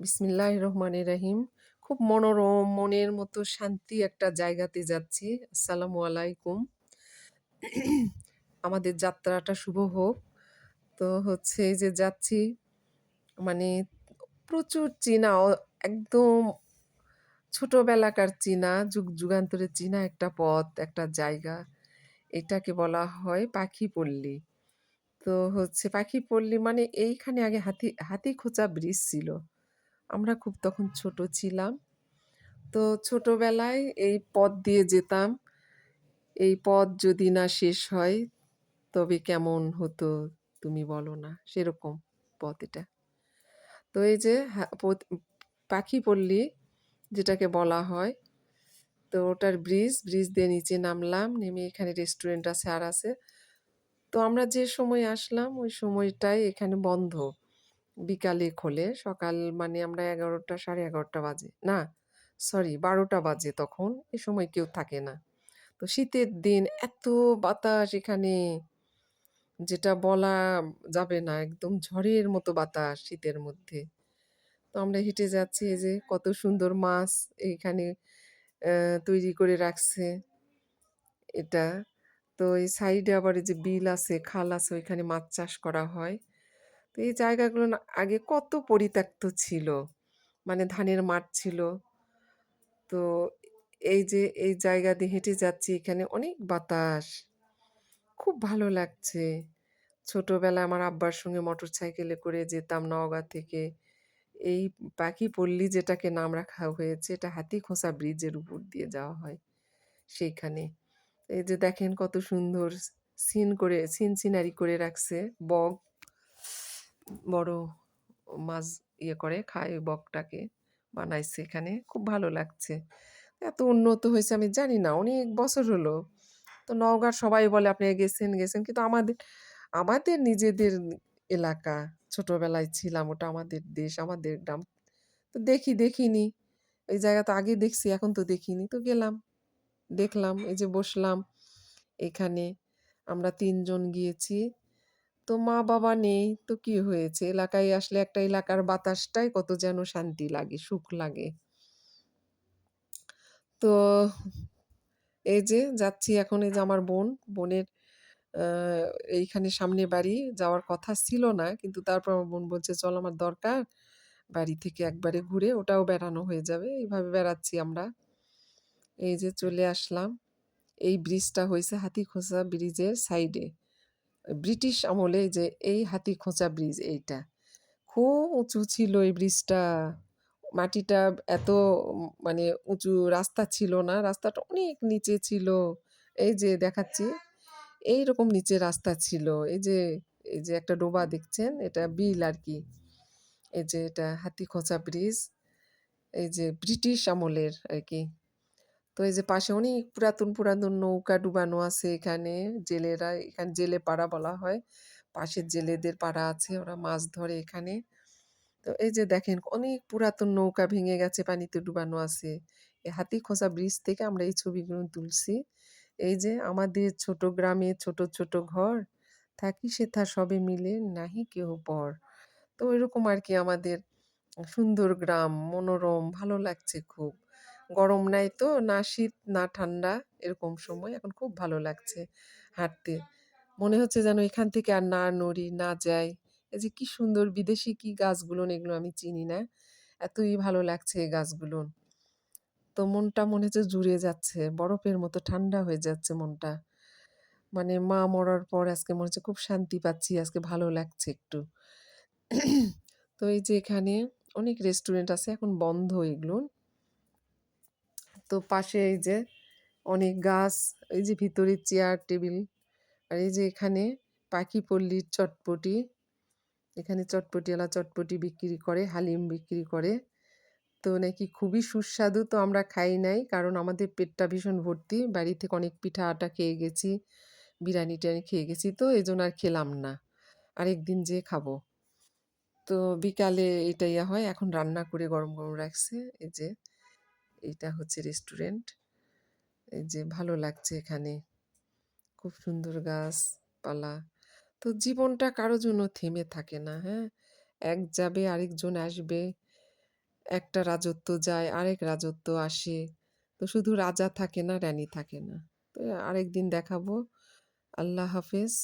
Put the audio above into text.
বিসমিল্লাহির রহমানির রাহিম খুব মনোরম, মনের মতো শান্তি একটা জায়গাতে যাচ্ছি। আসসালামু আলাইকুম। আমাদের যাত্রাটা শুভ হোক। তো হচ্ছে যে যাচ্ছি, মানে প্রচুর চীনা একদম ছোটবেলাকার চীনা, যুগ যুগান্তরে চীনা একটা পথ, একটা জায়গা। এটাকে বলা হয় পাখি পল্লী তো হচ্ছে পাখি পল্লী মানে এইখানে আগে হাতি হাতিখোঁচা ব্রিজ ছিল। আমরা খুব তখন ছোট ছিলাম। তো ছোটবেলায় এই পথ দিয়ে যেতাম। এই পথ যদি না শেষ হয়, তবে কেমন হতো তুমি বলো না? সেরকম পথ এটা। তো এই যে হা পথ পাখিপল্লী যেটাকে বলা হয়। তো ওটার ব্রিজ, ব্রিজ দিয়ে নিচে নামলাম। নেমে এখানে রেস্টুরেন্ট আছে আর আছে। তো আমরা যে সময় আসলাম ওই সময়টাই এখানে বন্ধ। বিকালে খোলে। সকাল মানে আমরা ১১টা ১১:৩০ বাজে। না, সরি ১২টা বাজে তখন। এ সময় কেউ থাকে না। তো শীতের দিন এত বাতাস এখানে, যেটা বলা যাবে না। একদম ঝড়ের মতো বাতাস শীতের মধ্যে। তো আমরা হেঁটে যাচ্ছি এই যে কত সুন্দর মাছ এইখানে তৈরি করে রাখছে। এটা। তো এই সাইডে আবার এই যে বিল আছে, খাল আছে ওইখানে মাছ চাষ করা হয়। তো এই জায়গাগুলো আগে কত পরিত্যক্ত ছিল। মানে ধানের মাঠ ছিল। তো এই যে, এই জায়গা দিয়ে হেঁটে যাচ্ছি, এখানে অনেক বাতাস। খুব ভালো লাগছে। ছোটবেলায় আমার আব্বার সঙ্গে মোটর সাইকেলে করে যেতাম নওগাঁ থেকে। এই পাখিপল্লী যেটাকে নাম রাখা হয়েছে, এটা হাতিখোঁচা ব্রিজের উপর দিয়ে যাওয়া হয় সেইখানে। এই যে দেখেন কত সুন্দর সিন করে, সিন সিনারি করে রাখছে। বক বড় মাছ ইয়ে করে খায় বকটাকে বানাইছে এখানে। খুব ভালো লাগছে। এত উন্নত হয়েছে আমি জানি না। অনেক বছর হলো। তো নওগাঁর সবাই বলে আপনি গেছেন, গেছেন। কিন্তু আমাদের আমাদের নিজেদের এলাকা। ছোটবেলায় ছিলাম ওটা আমাদের দেশ, আমাদের গ্রাম। তো দেখি দেখিনি। এই জায়গা তো আগে দেখছি এখন তো দেখিনি। তো গেলাম। দেখলাম এই যে বসলাম এখানে। আমরা তিনজন গিয়েছি। তো মা-বাবা নেই। তো কি হয়েছে? এলাকায় আসলে একটা এলাকার বাতাসটাই কত যেন শান্তি লাগে, সুখ লাগে। তো এই যে যাচ্ছি এখন এই যে আমার বোন, বোনের এইখানে সামনে বাড়ি। যাওয়ার কথা ছিল না। কিন্তু তারপর আমার বোন বলছে, "চল আমার দরকার। বাড়ি থেকে একবারে ঘুরে ওটাও বেড়ানো হয়ে যাবে।" এইভাবে বেড়াচ্ছি আমরা। এই যে চলে আসলাম। এই ব্রিজটা হইছে হাতিখোঁচা ব্রিজের সাইডে। ব্রিটিশ আমলে যে এই হাতি খোঁচা ব্রিজ এইটা। খুব উঁচু ছিল এই ব্রিজটা। মাটিটা এত মানে উঁচু রাস্তা ছিল না। রাস্তাটা অনেক নিচে ছিল। এই যে দেখাচ্ছি। এই রকম নিচে রাস্তা ছিল। এই যে এই যে একটা ডোবা দেখছেন এটা বিল আর কি এই যে এটা হাতিখোঁচা ব্রিজ। এই যে ব্রিটিশ আমলের আরকি। তো এই যে পাশে অনেক পুরাতন, পুরাতন নৌকা ডুবানো আছে এখানে। জেলেরা এখানে জেলে পাড়া বলা হয়। পাশের জেলেদের পাড়া আছে। ওরা মাছ ধরে এখানে। তো এই যে দেখেন অনেক পুরাতন নৌকা ভেঙে গেছে পানিতে ডুবানো আছে। এই হাতিখোঁচা ব্রিজ থেকে আমরা এই ছবিগুলো তুলছি। এই যে আমাদের ছোট গ্রামে ছোট, ছোট ঘর। থাকি সে সেথা সবে মিলে নাহি কেহ পর। তো ওইরকম আরকি আমাদের সুন্দর গ্রাম, মনোরম ভালো লাগছে খুব। গরম নাই তো, না শীত না ঠান্ডা এরকম সময়। এখন খুব ভালো লাগছে হাঁটতে। মনে হচ্ছে যেন এখান থেকে আর না নড়ি, না যাই। এই যে কি সুন্দর বিদেশি কি গাছগুলোন এগুলো আমি চিনি না। এতই ভালো লাগছে এই গাছগুলোন। তো মনটা মনে হচ্ছে জুড়ে যাচ্ছে। বরফের মতো ঠান্ডা হয়ে যাচ্ছে মনটা। মানে মা মরার পর আজকে মনে হচ্ছে খুব শান্তি পাচ্ছি। আজকে ভালো লাগছে একটু। তো এই যে এখানে অনেক রেস্টুরেন্ট আছে। এখন বন্ধ এগুলোন। তো পাশে এই যে অনেক গাছ, এই যে ভিতরে চেয়ার টেবিল। আর এই যে এখানে পাখিপল্লীর চটপটি। এখানে চটপটিওয়ালা চটপটি বিক্রি করে, হালিম বিক্রি করে। তো নাকি খুবই সুস্বাদু। তো আমরা খাই নাই। কারণ আমাদের পেটটা ভীষণ ভর্তি। বাড়ি থেকে অনেক পিঠা-আটা খেয়ে গেছি। বিরিয়ানি-টিরিয়ানি খেয়ে গেছি তো এজন্য আর খেলাম না। আরেকদিন যেয়ে খাব। তো বিকালে এটা ইয়া হয়। এখন রান্না করে গরম, গরম রাখছে। এই যে এইটা হচ্ছে রেস্টুরেন্ট। এই যে ভালো লাগছে এখানে। খুব সুন্দর গাছপালা। তো জীবনটা কারও জন্য থেমে থাকে না, হ্যাঁ? এক যাবে আরেকজন আসবে। একটা রাজত্ব যায়, আরেক রাজত্ব আসে। তো শুধু রাজা থাকে না, রানী থাকে না। তো আরেকদিন দেখাবো। আল্লাহ হাফেজ।